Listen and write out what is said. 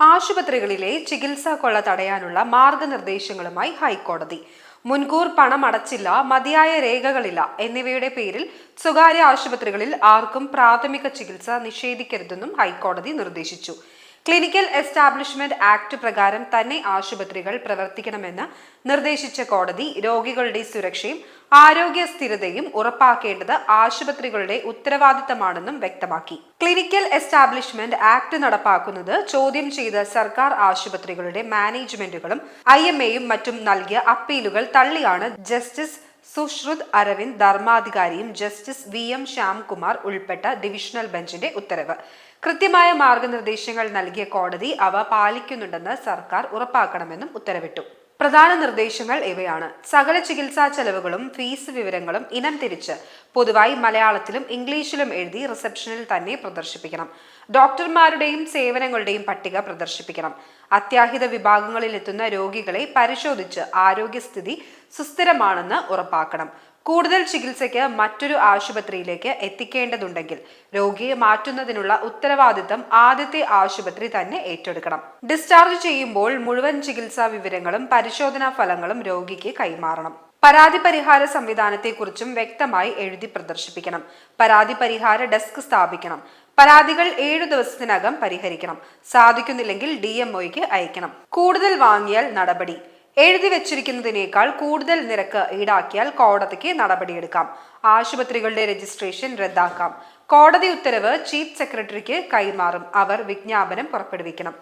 ആശുപത്രികളിലെ ചികിത്സാ കൊള്ള തടയാനുള്ള മാർഗനിർദ്ദേശങ്ങളുമായി ഹൈക്കോടതി. മുൻകൂർ പണം അടച്ചില്ല മതിയായ രേഖകളില്ല എന്നിവയുടെ പേരിൽ സ്വകാര്യ ആശുപത്രികളിൽ ആർക്കും പ്രാഥമിക ചികിത്സ നിഷേധിക്കരുതെന്നും ഹൈക്കോടതി നിർദ്ദേശിച്ചു. ക്ലിനിക്കൽ എസ്റ്റാബ്ലിഷ്മെന്റ് ആക്ട് പ്രകാരം തന്നെ ആശുപത്രികൾ പ്രവർത്തിക്കണമെന്ന് നിർദ്ദേശിച്ച കോടതി രോഗികളുടെ സുരക്ഷയും ആരോഗ്യ സ്ഥിരതയും ഉറപ്പാക്കേണ്ടത് ആശുപത്രികളുടെ ഉത്തരവാദിത്തമാണെന്നും വ്യക്തമാക്കി. ക്ലിനിക്കൽ എസ്റ്റാബ്ലിഷ്മെന്റ് ആക്ട് നടപ്പാക്കുന്നത് ചോദ്യം ചെയ്ത സർക്കാർ ആശുപത്രികളുടെ മാനേജ്മെന്റുകളും ഐ എം എയും മറ്റും നൽകിയ അപ്പീലുകൾ തള്ളിയാണ് ജസ്റ്റിസ് സുശ്രുത് അരവിന്ദ് ധർമാധികാരിയും ജസ്റ്റിസ് വി എം ശ്യാംകുമാർ ഉൾപ്പെട്ട ഡിവിഷണൽ ബെഞ്ചിന്റെ ഉത്തരവ്. കൃത്യമായ മാർഗനിർദ്ദേശങ്ങൾ നൽകിയ കോടതി അവ പാലിക്കുന്നുണ്ടെന്ന് സർക്കാർ ഉറപ്പാക്കണമെന്നും ഉത്തരവിട്ടു. പ്രധാന നിർദ്ദേശങ്ങൾ ഇവയാണ്. സകല ചികിത്സാ ചെലവുകളും ഫീസ് വിവരങ്ങളും ഇനം തിരിച്ച് പൊതുവായി മലയാളത്തിലും ഇംഗ്ലീഷിലും എഴുതി റിസപ്ഷനിൽ തന്നെ പ്രദർശിപ്പിക്കണം. ഡോക്ടർമാരുടെയും സേവനങ്ങളുടെയും പട്ടിക പ്രദർശിപ്പിക്കണം. അത്യാഹിത വിഭാഗങ്ങളിൽ എത്തുന്ന രോഗികളെ പരിശോധിച്ച് ആരോഗ്യസ്ഥിതി സുസ്ഥിരമാണെന്ന് ഉറപ്പാക്കണം. കൂടുതൽ ചികിത്സയ്ക്ക് മറ്റൊരു ആശുപത്രിയിലേക്ക് എത്തിക്കേണ്ടതുണ്ടെങ്കിൽ രോഗിയെ മാറ്റുന്നതിനുള്ള ഉത്തരവാദിത്തം ആദ്യത്തെ ആശുപത്രി തന്നെ ഏറ്റെടുക്കണം. ഡിസ്ചാർജ് ചെയ്യുമ്പോൾ മുഴുവൻ ചികിത്സാ വിവരങ്ങളും പരിശോധനാ ഫലങ്ങളും രോഗിക്ക് കൈമാറണം. പരാതി പരിഹാര സംവിധാനത്തെക്കുറിച്ചും വ്യക്തമായി എഴുതി പ്രദർശിപ്പിക്കണം. പരാതി പരിഹാര ഡെസ്ക് സ്ഥാപിക്കണം. പരാതികൾ ഏഴു ദിവസത്തിനകം പരിഹരിക്കണം. സാധിക്കുന്നില്ലെങ്കിൽ ഡി എംഒയ്ക്ക് അയക്കണം. കൂടുതൽ വാങ്ങിയാൽ നടപടി. എഴുതി വെച്ചിരിക്കുന്നതിനേക്കാൾ കൂടുതൽ നിരക്ക് ഈടാക്കിയാൽ കോടതിക്ക് നടപടിയെടുക്കാം. ആശുപത്രികളുടെ രജിസ്ട്രേഷൻ റദ്ദാക്കാം. കോടതി ഉത്തരവ് ചീഫ് സെക്രട്ടറിക്ക് കൈമാറും. അവർ വിജ്ഞാപനം പുറപ്പെടുവിക്കണം.